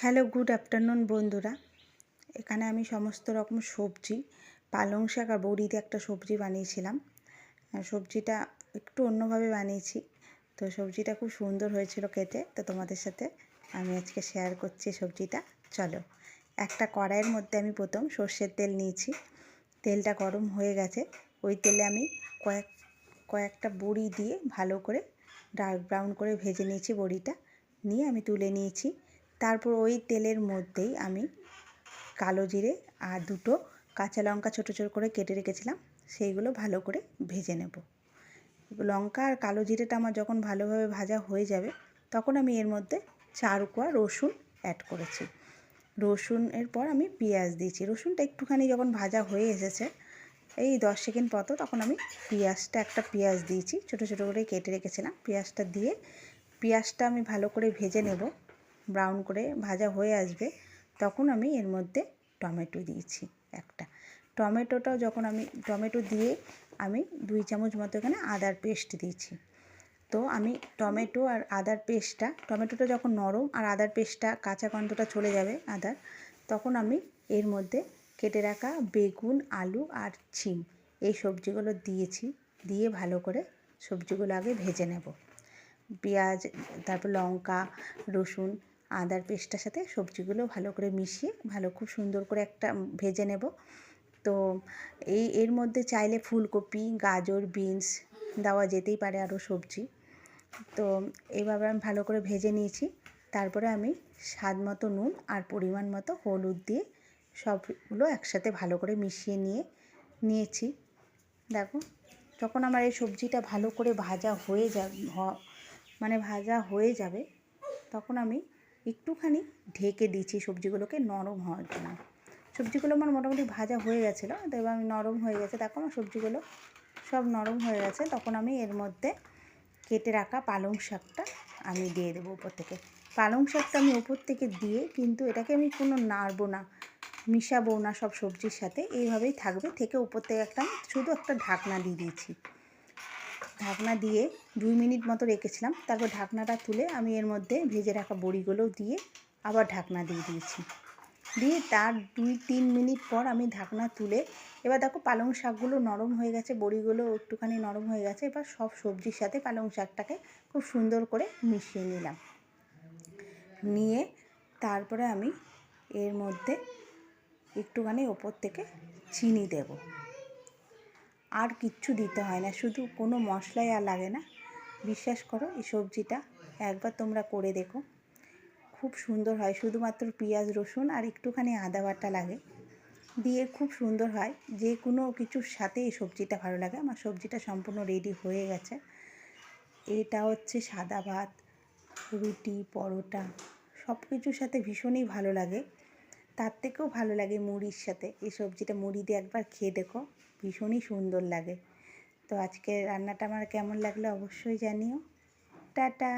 Hello, good afternoon বন্ধুরা। এখানে আমি সমস্ত রকম সবজি, পালং শাক আর বড়ি দিয়ে একটা সবজি বানিয়েছিলাম। সবজিটা একটু অন্যভাবে বানিয়েছি। তো সবজিটা খুব সুন্দর হয়েছিল খেতে। তো তোমাদের সাথে আমি আজকে শেয়ার করছি সবজিটা। চলো, একটা কড়াইয়ের মধ্যে আমি প্রথম সর্ষের তেল নিয়েছি। তেলটা গরম হয়ে গেছে। ওই তেলে আমি কয়েক, কয়েকটা বড়ি দিয়ে ভালো করে ডার্ক ব্রাউন করে ভেজে নিয়েছি বড়িটা। নিয়ে আমি তুলে নিয়েছি। তারপর ওই তেলের মধ্যেই আমি কালো জিরে আর দুটো কাঁচা লঙ্কা ছোটো ছোটো করে কেটে রেখেছিলাম, সেইগুলো ভালো করে ভেজে নেব। লঙ্কা আর কালো জিরেটা আমার যখন ভালোভাবে ভাজা হয়ে যাবে, তখন আমি এর মধ্যে চার কোয়া রসুন অ্যাড করেছি। রসুনের পর আমি পেঁয়াজ দিয়েছি। রসুনটা একটুখানি যখন ভাজা হয়ে এসেছে, এই দশ সেকেন্ড পতো তখন আমি পেঁয়াজটা একটা পেঁয়াজ দিয়েছি, ছোটো ছোটো করে কেটে রেখেছিলাম। পেঁয়াজটা দিয়ে, পেঁয়াজটা আমি ভালো করে ভেজে নেব। ব্রাউন করে ভাজা হয়ে আসবে, তখন আমি এর মধ্যে টমেটো দিয়েছি একটা। টমেটোটাও যখন আমি, টমেটো দিয়ে আমি দুই চামচ মতো এখানে আদার পেস্ট দিয়েছি। তো আমি টমেটো আর আদার পেস্টটা, টমেটোটা যখন নরম আর আদার পেস্টটা কাঁচা গন্ধটা চলে যাবে আদার, তখন আমি এর মধ্যে কেটে রাখা বেগুন, আলু আর ছিম, এই সবজিগুলো দিয়েছি, দিয়ে ভালো করে সবজিগুলো আগে ভেজে নেব। পেঁয়াজ, তারপর লঙ্কা, রসুন আদার পেস্টটার সাথে সবজিগুলো ভালো করে মিশিয়ে, ভালো খুব সুন্দর করে একটা ভেজে নেব। তো এই, এর মধ্যে চাইলে ফুলকপি, গাজর, বিনস দেওয়া যেতেই পারে আরও সবজি। তো এইভাবে আমি ভালো করে ভেজে নিয়েছি। তারপরে আমি স্বাদ মতো নুন আর পরিমাণ মতো হলুদ দিয়ে সবগুলো একসাথে ভালো করে মিশিয়ে নিয়ে, নিয়েছি। দেখো, যখন আমার এই সবজিটা ভালো করে ভাজা হয়ে যাবে মানে ভাজা হয়ে যাবে, তখন আমি একটুখানি ঢেকে দিয়েছি সবজিগুলোকে নরম হওয়ার জন্য। সবজিগুলো আমার মোটামুটি ভাজা হয়ে গেছিল, তো এবার আমি নরম হয়ে গেছে। দেখো আমার সবজিগুলো সব নরম হয়ে গেছে, তখন আমি এর মধ্যে কেটে রাখা পালং শাকটা আমি দিয়ে দেবো উপর থেকে। পালং শাকটা আমি উপর থেকে দিয়ে কিন্তু এটাকে আমি কোনো নাড়বো না, মিশাবো না সব সবজির সাথে, এইভাবেই থাকবে। থেকে উপর থেকে একটা শুধু একটা ঢাকনা দিয়ে দিয়েছি। ঢাকনা দিয়ে দুই মিনিট মতো রেখেছিলাম। তারপর ঢাকনাটা তুলে আমি এর মধ্যে ভেজে রাখা বড়িগুলো দিয়ে আবার ঢাকনা দিয়ে দিয়েছি। দিয়ে তার দুই তিন মিনিট পর আমি ঢাকনা তুলে, এবার দেখো পালং শাকগুলো নরম হয়ে গেছে, বড়িগুলো একটুখানি নরম হয়ে গেছে, এবার সব সবজির সাথে পালং শাকটাকে খুব সুন্দর করে মিশিয়ে নিলাম। নিয়ে তারপরে আমি এর মধ্যে একটুখানি ওপর থেকে চিনি দেবো। আর কিচ্ছু দিতে হয় না। শুধু কোনো মশলাই আর লাগে না। বিশ্বাস করো, এই সবজিটা একবার তোমরা করে দেখো। খুব সুন্দর হয়। শুধুমাত্র পেঁয়াজ, রসুন আর একটুখানি আদা বাটা লাগে। দিয়ে খুব সুন্দর হয়। যে কোনো কিছুর সাথে এই সবজিটা ভালো লাগে। আমার সবজিটা সম্পূর্ণ রেডি হয়ে গেছে। এটা হচ্ছে সাদা ভাত, রুটি, পরোটা সব কিছুর সাথে ভীষণই ভালো লাগে। তার থেকেও ভালো লাগে মুড়ির সাথে। এই সবজিটা মুড়ি দিয়ে একবার খেয়ে দেখো, ভীষণই সুন্দর লাগে। তো আজকে রান্নাটা আমার কেমন লাগল অবশ্যই জানিও। টাটা।